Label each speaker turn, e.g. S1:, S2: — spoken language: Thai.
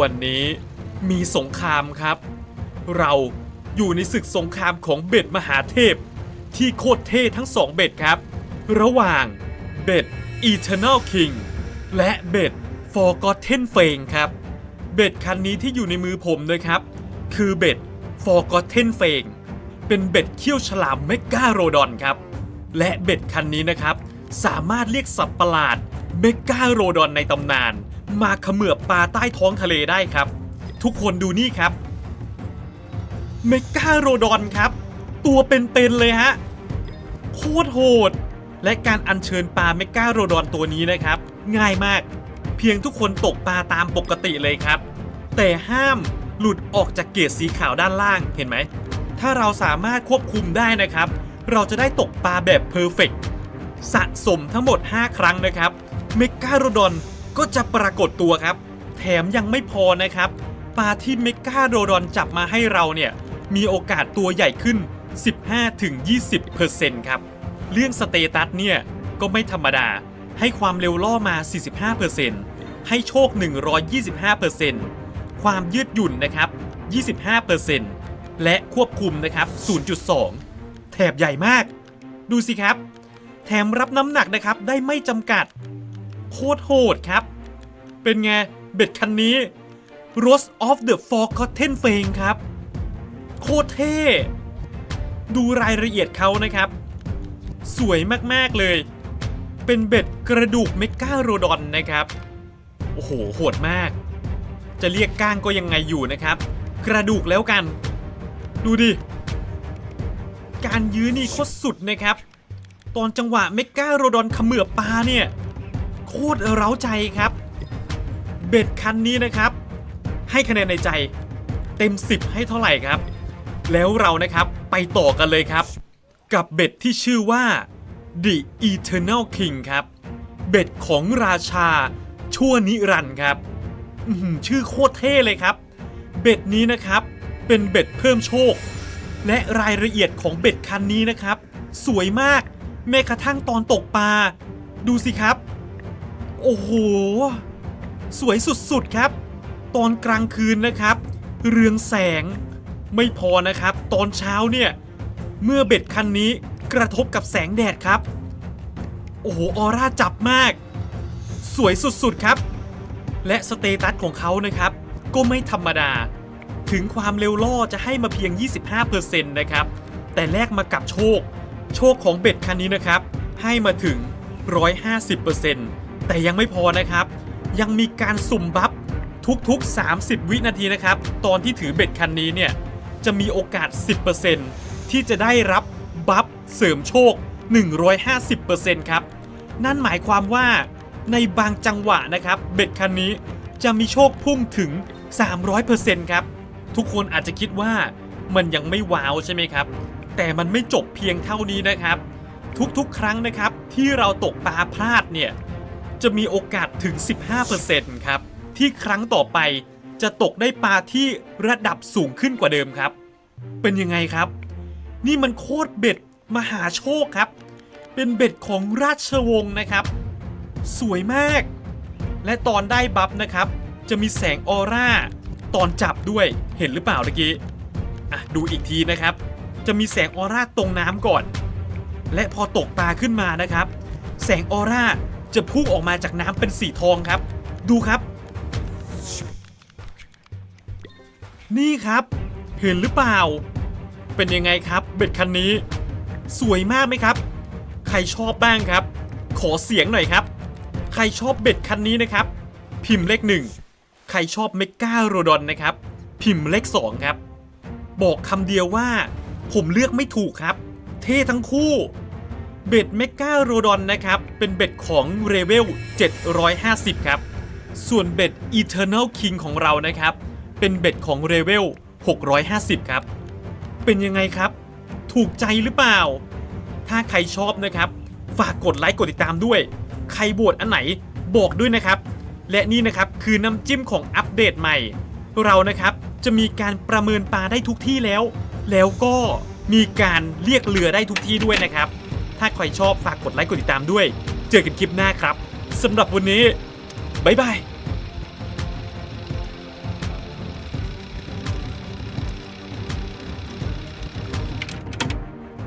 S1: วันนี้มีสงครามครับ เราอยู่ในศึกสงครามของเบ็ดมหาเทพ ที่โคตรเท่ทั้งสองเบ็ดครับ ระหว่างเบ็ด Eternal King และเบ็ด Forgotten Fame ครับ เบ็ดคันนี้ที่อยู่ในมือผมนะครับ คือเบ็ด Forgotten Fame เป็นเบ็ดเขี้ยวฉลามเมกาโรดอนครับ และเบ็ดคันนี้นะครับ สามารถเรียกสัตว์ประหลาดเมกาโรดอนในตำนาน มาเขมือบปลาใต้ท้องทะเลได้ครับ ทุกคนดูนี่ครับเมกาโรดอนครับ ตัวเป็นๆเลยฮะโคตรโหด และการอัญเชิญปลาเมกาโรดอนตัวนี้นะครับ ง่ายมาก เพียงทุกคนตกปลาตามปกติเลยครับ แต่ห้ามหลุดออกจากเกจสีขาวด้านล่างเห็นไหม ถ้าเราสามารถควบคุมได้นะครับ เราจะได้ตกปลาแบบเพอร์เฟกสะสมทั้งหมด 5 ครั้งนะครับเมกาโรดอน ก็จะปรากฏตัวครับ แถมยังไม่พอนะครับ ปลาที่เมกาโรดอนจับมาให้เราเนี่ย มีโอกาสตัวใหญ่ขึ้น 15-20%ครับ เรื่องสเตตัสเนี่ย ก็ไม่ธรรมดา ให้ความเร็วล่อมา 45%ให้โชค 125%ความยืดหยุ่นนะครับ 25%และควบคุมนะครับ 0.2 แถบใหญ่มาก ดูสิครับ แถมรับน้ำหนักนะครับได้ไม่จำกัด โคตรโหดครับ เป็นไง เบ็ดคันนี้ Rose of the Forgotten Fame ครับ โคตรเท่ ดูรายละเอียดเขานะครับ สวยมาก ๆ เลย เป็นเบ็ดกระดูกเมกาโรดอนนะครับ โอ้โห โหดมาก จะเรียกก้างก็ยังไงอยู่นะครับ กระดูกแล้วกัน ดูดิ การยื้อนี่โคตรสุดนะครับ ตอนจังหวะเมกาโรดอนเขมือบปลาเนี่ย คตรเร้าใจครับ เบ็ดคันนี้นะครับ ให้คะแนนในใจเต็ม 10 ให้เท่าไหร่ครับ แล้วเรานะครับไปต่อกันเลยครับ กับเบ็ดที่ชื่อว่า The Eternal King ครับ เบ็ดของราชาชั่วนิรันดร์ครับชื่อโคตรเท่เลยครับ เบ็ดนี้นะครับเป็นเบ็ดเพิ่มโชค และรายละเอียดของเบ็ดคันนี้นะครับ สวยมากแม้กระทั่งตอนตกปลาดูสิครับ โอ้โห สวยสุดๆครับ ตอนกลางคืนนะครับ เรืองแสงไม่พอนะครับ ตอนเช้าเนี่ย เมื่อเบ็ดคันนี้กระทบกับแสงแดดครับ โอ้โห ออร่าจับมาก สวยสุดๆครับ และสเตตัสของเขานะครับ ก็ไม่ธรรมดา ถึงความเร็วล่อจะให้มาเพียง 25%นะครับ แต่แลกมากับโชค โชคของเบ็ดคันนี้นะครับ ให้มาถึง 150% แต่ยังไม่พอนะครับ ยังมีการสุ่มบัฟทุกๆ 30 วินาทีนะครับ ตอนที่ถือเบ็ดคันนี้เนี่ย จะมีโอกาส 10%ที่จะได้รับบัฟเสริมโชค 150%ครับ นั่นหมายความว่าในบางจังหวะนะครับ เบ็ดคันนี้จะมีโชคพุ่งถึง 300%ครับ ทุกคนอาจจะคิดว่ามันยังไม่ว้าวใช่ไหมครับ แต่มันไม่จบเพียงเท่านี้นะครับ ทุกๆ ครั้งนะครับที่เราตกปลาพลาดเนี่ย จะมีโอกาสถึง 15%ครับ ที่ครั้งต่อไปจะตกได้ปลาที่ระดับสูงขึ้นกว่าเดิมครับ เป็นยังไงครับ นี่มันโคตรเบ็ดมหาโชคครับ เป็นเบ็ดของราชวงศ์นะครับ สวยมาก และตอนได้บัฟนะครับ จะมีแสงออร่า ตอนจับด้วยเห็นหรือเปล่าเมื่อกี้อะดูอีกทีนะครับ จะมีแสงออร่าตรงน้ำก่อน และพอตกปลาขึ้นมานะครับ แสงออร่า จะพุ่งออกมาจากน้ำเป็นสีทองครับ ดูครับ นี่ครับ เห็นหรือเปล่า เป็นยังไงครับเบ็ดคันนี้ สวยมากไหมครับ ใครชอบบ้างครับ ขอเสียงหน่อยครับ ใครชอบเบ็ดคันนี้นะครับ พิมพ์เลขหนึ่งใครชอบเมกาโรดอนนะครับ พิมพ์เลขสองครับ บอกคำเดียวว่า ผมเลือกไม่ถูกครับ เท่ทั้งคู่ เบ็ดเมกาโรดอนนะครับ เป็นเบ็ดของเรเวล 750 ครับ ส่วนเบ็ด Eternal King ของเรานะครับ เป็นเบ็ดของเรเวล 650 ครับ เป็นยังไงครับ ถูกใจหรือเปล่า ถ้าใครชอบนะครับ ฝากกดไลค์กดติดตามด้วย ใครโหวตอันไหนบอกด้วยนะครับ และนี่นะครับคือน้ำจิ้มของอัปเดตใหม่ เรานะครับจะมีการประเมินปลาได้ทุกที่แล้ว แล้วก็มีการเรียกเรือได้ทุกที่ด้วยนะครับ ถ้าใครชอบฝากกดไลค์กดติดตามด้วย เจอกันคลิปหน้าครับสำหรับวันนี้บ๊ายบาย